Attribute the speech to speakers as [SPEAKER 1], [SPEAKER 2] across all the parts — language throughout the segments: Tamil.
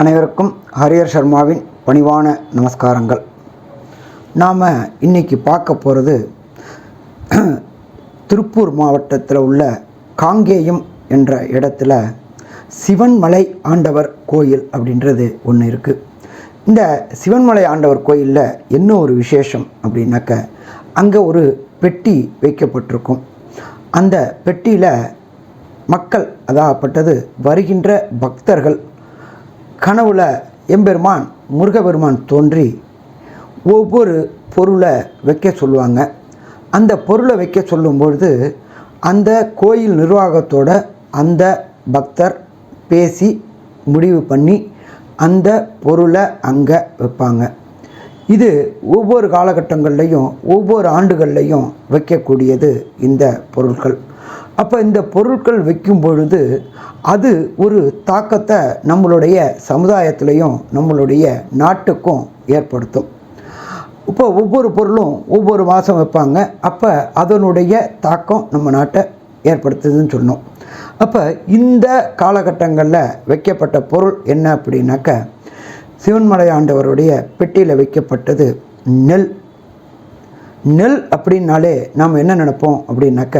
[SPEAKER 1] அனைவருக்கும் ஹரியர் சர்மாவின் பணிவான நமஸ்காரங்கள். நாம் இன்னைக்கு பார்க்க போகிறது திருப்பூர் மாவட்டத்தில் உள்ள காங்கேயம் என்ற இடத்துல சிவன்மலை ஆண்டவர் கோயில் அப்படின்றது ஒன்று இருக்குது இந்த சிவன்மலை ஆண்டவர் கோயிலில் என்ன ஒரு விசேஷம் அப்படின்னாக்க அங்கே ஒரு பெட்டி வைக்கப்பட்டிருக்கும். அந்த பெட்டியில் மக்கள் அதாகப்பட்டது வருகின்ற பக்தர்கள் கனவுல எம்பெருமான் முருகபெருமான் தோன்றி ஒவ்வொரு பொருளை வைக்க சொல்லுவாங்க. அந்த பொருளை வைக்க சொல்லும்பொழுது அந்த கோயில் நிர்வாகத்தோட அந்த பக்தர் பேசி முடிவு பண்ணி அந்த பொருளை அங்கே வைப்பாங்க. இது ஒவ்வொரு காலகட்டங்கள்லையும் ஒவ்வொரு ஆண்டுகள்லையும் வைக்கக்கூடியது இந்த பொருட்கள். அப்போ இந்த பொருட்கள் வைக்கும் பொழுது அது ஒரு தாக்கத்தை நம்மளுடைய சமுதாயத்திலையும் நம்மளுடைய நாட்டுக்கும் ஏற்படுத்தும். இப்போ ஒவ்வொரு பொருளும் ஒவ்வொரு மாதம் வைப்பாங்க. அப்போ அதனுடைய தாக்கம் நம்ம நாட்டை ஏற்படுத்துதுன்னு சொன்னோம். அப்போ இந்த காலகட்டங்களில் வைக்கப்பட்ட பொருள் என்ன அப்படின்னாக்க சிவன்மலை ஆண்டவருடைய பெட்டியில் வைக்கப்பட்டது நெல். நெல் அப்படின்னாலே நாம் என்ன நினைப்போம் அப்படின்னாக்க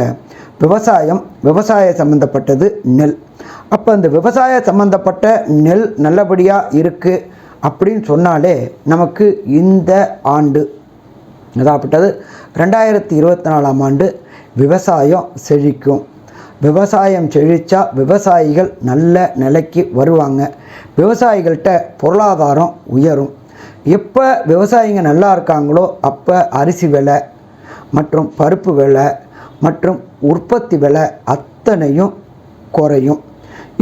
[SPEAKER 1] விவசாயம் விவசாய சம்மந்தப்பட்டது நெல். அப்போ அந்த விவசாய சம்மந்தப்பட்ட நெல் நல்லபடியாக இருக்குது அப்படின்னு சொன்னாலே நமக்கு இந்த ஆண்டு அதாகப்பட்டது ரெண்டாயிரத்தி இருபத்தி நாலாம் ஆண்டு விவசாயம் செழிக்கும். விவசாயம் செழித்தா விவசாயிகள் நல்ல நிலைக்கு வருவாங்க. விவசாயிகள்கிட்ட பொருளாதாரம் உயரும். எப்போ விவசாயிங்க நல்லா இருக்காங்களோ அப்போ அரிசி விலை மற்றும் பருப்பு விலை மற்றும் உற்பத்தி விலை அத்தனையும் குறையும்.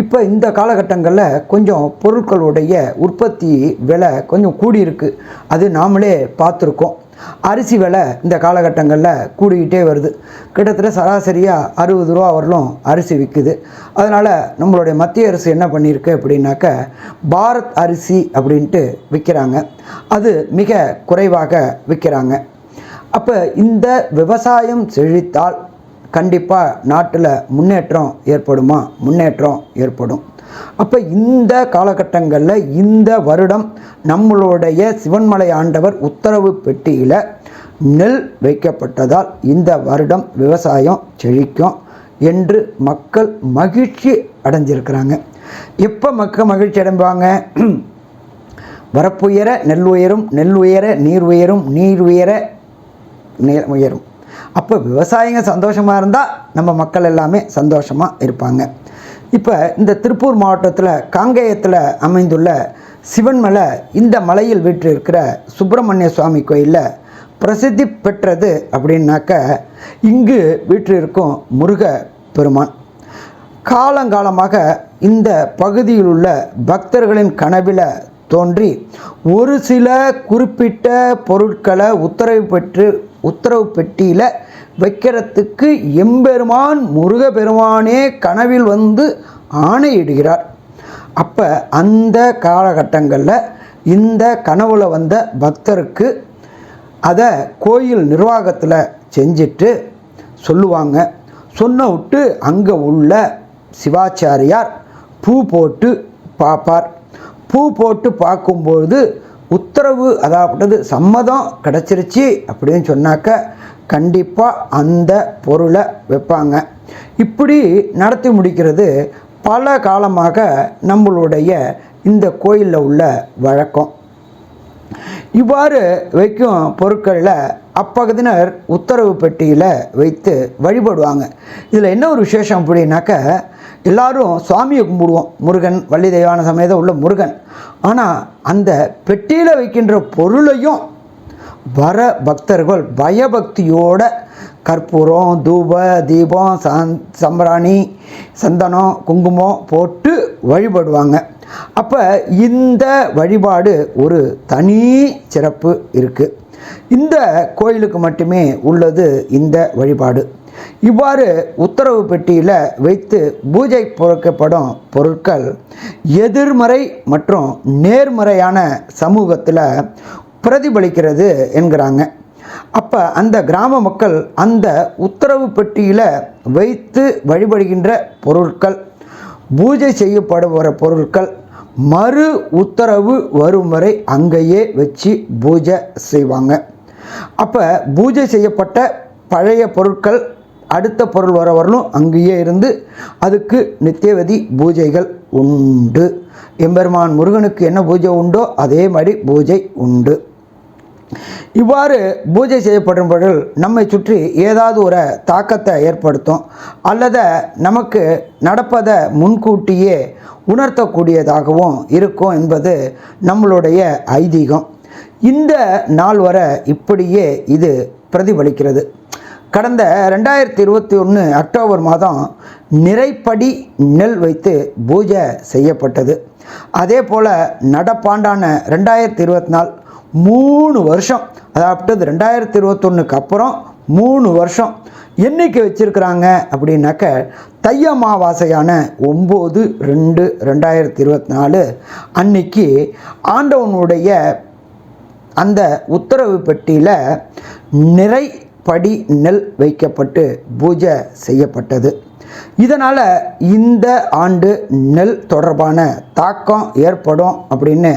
[SPEAKER 1] இப்போ இந்த காலகட்டங்களில் கொஞ்சம் பொருட்களுடைய உற்பத்தி விலை கொஞ்சம் கூடியிருக்கு. அது நாமளே பார்த்துருக்கோம். அரிசி விலை இந்த காலகட்டங்களில் கூடிக்கிட்டே வருது. கிட்டத்தட்ட சராசரியாக அறுபது ரூபா வரலும் அரிசி விற்குது அதனால் நம்மளுடைய மத்திய அரசு என்ன பண்ணியிருக்கு அப்படின்னாக்க பாரத் அரிசி அப்படின்ட்டு விற்கிறாங்க அது மிக குறைவாக விற்கிறாங்க அப்போ இந்த விவசாயம் செழித்தால் கண்டிப்பாக நாட்டில் முன்னேற்றம் ஏற்படுமா? முன்னேற்றம் ஏற்படும். அப்போ இந்த காலகட்டங்களில் இந்த வருடம் நம்மளுடைய சிவன்மலை ஆண்டவர் உத்தரவு பெட்டியில் நெல் வைக்கப்பட்டதால் இந்த வருடம் விவசாயம் செழிக்கும் என்று மக்கள் மகிழ்ச்சி அடைஞ்சிருக்கிறாங்க. எப்போ மக்கள் மகிழ்ச்சி அடைவாங்க? வரப்புயர நெல் உயரும் நெல் உயர நீர் உயரும் நீர் உயர நீர் உயரும். அப்போ விவசாயிங்க சந்தோஷமாக இருந்தால் நம்ம மக்கள் எல்லாமே சந்தோஷமாக இருப்பாங்க. இப்போ இந்த திருப்பூர் மாவட்டத்தில் காங்கேயத்தில் அமைந்துள்ள சிவன்மலை இந்த மலையில் வீற்றிருக்கிற சுப்பிரமணிய சுவாமி கோயிலில் பிரசித்தி பெற்றது அப்படின்னாக்க இங்கு வீற்றிருக்கும் முருக பெருமான். காலங்காலமாக இந்த பகுதியில் உள்ள பக்தர்களின் கனவில் தோன்றி ஒரு சில குறிப்பிட்ட பொருட்களை உத்தரவு பெற்று உத்தரவு பெட்டியில் வைக்கிறதுக்கு எம்பெருமான் முருகப்பெருமானே கனவில் வந்து ஆணையிடுகிறார். அப்போ அந்த காலகட்டங்களில் இந்த கனவுல வந்த பக்தருக்கு அதை கோயில் நிர்வாகத்தில் செஞ்சுட்டு சொல்லுவாங்க. சொன்ன விட்டு அங்கே உள்ள சிவாச்சாரியார் பூ போட்டு பார்ப்பார் பூ போட்டு பார்க்கும்போது உத்தரவு அதாவது சம்மதம் கிடச்சிருச்சு அப்படின்னு சொன்னாக்க கண்டிப்பாக அந்த பொருளை வைப்பாங்க. இப்படி நடத்தி முடிக்கிறது பல காலமாக நம்மளுடைய இந்த கோயிலில் உள்ள வழக்கம். இவ்வாறு வைக்கும் பொருட்களில் அப்பகுதியினர் உத்தரவு பெட்டியில் வைத்து வழிபடுவாங்க. இதில் என்ன ஒரு விசேஷம் அப்படின்னாக்க எல்லாரும் சுவாமியை கும்பிடுவோம். முருகன் வள்ளி தெய்வான சமேதம் உள்ள முருகன். ஆனால் அந்த பெட்டியில் வைக்கின்ற பொருளையும் வர பக்தர்கள் பயபக்தியோட கற்பூரம் தூப தீபம் சந் சம்பராணி சந்தனம் குங்குமம் போட்டு வழிபடுவாங்க. அப்போ இந்த வழிபாடு ஒரு தனி சிறப்பு இருக்குது இந்த கோயிலுக்கு மட்டுமே உள்ளது இந்த வழிபாடு. இவ்வாறு உத்தரவு பெட்டியில் வைத்து பூஜை புறக்கப்படும் பொருட்கள் எதிர்மறை மற்றும் நேர்மறையான சமூகத்தில் பிரதிபலிக்கிறது என்கிறாங்க. அப்போ அந்த கிராம மக்கள் அந்த உத்தரவு பெட்டியில் வைத்து வழிபடுகின்ற பொருட்கள் பூஜை செய்யப்படுகிற பொருட்கள் மறு உத்தரவு வரும் வரை அங்கேயே வச்சு பூஜை செய்வாங்க. அப்போ பூஜை செய்யப்பட்ட பழைய பொருட்கள் அடுத்த பொருள் வர வரலும் அங்கேயே இருந்து அதுக்கு நித்தியவதி பூஜைகள் உண்டு. எம்பெருமான் முருகனுக்கு என்ன பூஜை உண்டோ அதே மாதிரி பூஜை உண்டு. இவ்வாறு பூஜை செய்யப்படும் பொருள் நம்மை சுற்றி ஏதாவது ஒரு தாக்கத்தை ஏற்படுத்தும். அல்லது நமக்கு நடப்பதை முன்கூட்டியே உணர்த்தக்கூடியதாகவும் இருக்கும் என்பது நம்மளுடைய ஐதீகம். இந்த நாள் வரை இப்படியே இது பிரதிபலிக்கிறது. கடந்த ரெண்டாயிரத்தி இருபத்தி ஒன்று அக்டோபர் மாதம் நிறைப்படி நெல் வைத்து பூஜை செய்யப்பட்டது. அதே போல் நடப்பாண்டான ரெண்டாயிரத்தி இருபத்தி நாலு மூணு வருஷம் அதாவது ரெண்டாயிரத்தி இருபத்தொன்னுக்கு அப்புறம் மூணு வருஷம் என்னைக்கு வச்சுருக்கிறாங்க அப்படின்னாக்க தை அமாவாசையான ஒம்பது ரெண்டு ரெண்டாயிரத்தி இருபத்தி நாலு அன்னைக்கு ஆண்டவனுடைய அந்த உத்தரவு பெட்டியில் படி நெல் வைக்கப்பட்டு பூஜை செய்யப்பட்டது. இதனால் இந்த ஆண்டு நெல் தொடர்பான தாக்கம் ஏற்படும் அப்படின்னு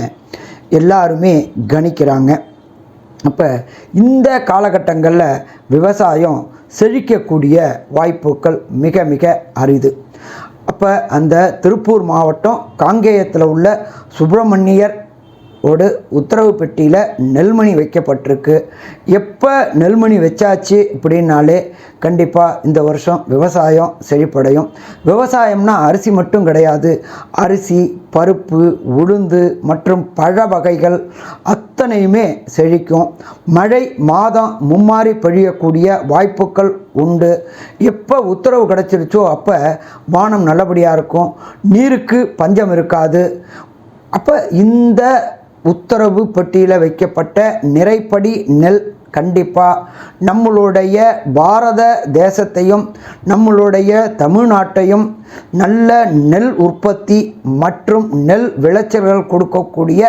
[SPEAKER 1] எல்லாருமே கணிக்கிறாங்க. அப்போ இந்த காலகட்டங்களில் விவசாயம் செழிக்கக்கூடிய வாய்ப்புகள் மிக மிக அரிது. அப்போ அந்த திருப்பூர் மாவட்டம் காங்கேயத்தில் உள்ள சுப்பிரமணியர் ஓடு உத்தரவு பெட்டியில் நெல்மணி வைக்கப்பட்டிருக்கு. எப்போ நெல்மணி வச்சாச்சு அப்படின்னாலே கண்டிப்பாக இந்த வருஷம் விவசாயம் செழிப்படையும். விவசாயம்னா அரிசி மட்டும் கிடையாது. அரிசி பருப்பு உளுந்து மற்றும் பழ வகைகள் அத்தனையுமே செழிக்கும். மழை மாதம் மும்மாறி பொழியக்கூடிய வாய்ப்புகள் உண்டு. எப்போ உத்தரவு கிடச்சிருச்சோ அப்போ வானம் நல்லபடியாக இருக்கும். நீருக்கு பஞ்சம் இருக்காது. அப்போ இந்த உத்தரவு பெட்டியில் வைக்கப்பட்ட நிறைப்படி நெல் கண்டிப்பாக நம்மளுடைய பாரத தேசத்தையும் நம்மளுடைய தமிழ்நாட்டையும் நல்ல நெல் உற்பத்தி மற்றும் நெல் விளைச்சல்கள் கொடுக்கக்கூடிய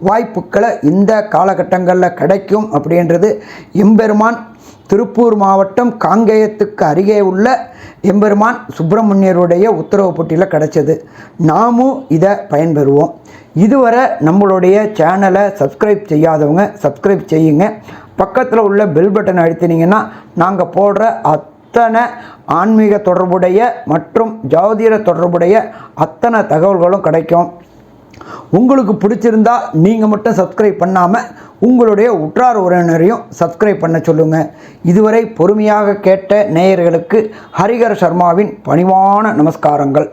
[SPEAKER 1] வாய்ப்புகளை இந்த காலகட்டங்களில் கிடைக்கும் அப்படின்றது எம்பெருமான் திருப்பூர் மாவட்டம் காங்கேயத்துக்கு அருகே உள்ள எம்பெருமான் சுப்பிரமணியருடைய உத்தரவு போட்டியில் கிடச்சது. நாமும் இதை பயன்பெறுவோம். இதுவரை நம்மளுடைய சேனலை சப்ஸ்கிரைப் செய்யாதவங்க சப்ஸ்கிரைப் செய்யுங்க. பக்கத்தில் உள்ள பெல் பட்டன் அழுத்தினீங்கன்னா நாங்கள் போடுற அத்தனை ஆன்மீக தொடர்புடைய மற்றும் ஜோதிட தொடர்புடைய அத்தனை தகவல்களும் கிடைக்கும். உங்களுக்கு பிடிச்சிருந்தா நீங்கள் மட்டும் சப்ஸ்கிரைப் பண்ணாமல் உங்களுடைய உற்றார் உறவினரையும் சப்ஸ்கிரைப் பண்ண சொல்லுங்கள் இதுவரை பொறுமையாக கேட்ட நேயர்களுக்கு ஹரிகர் சர்மாவின் பணிவான நமஸ்காரங்கள்.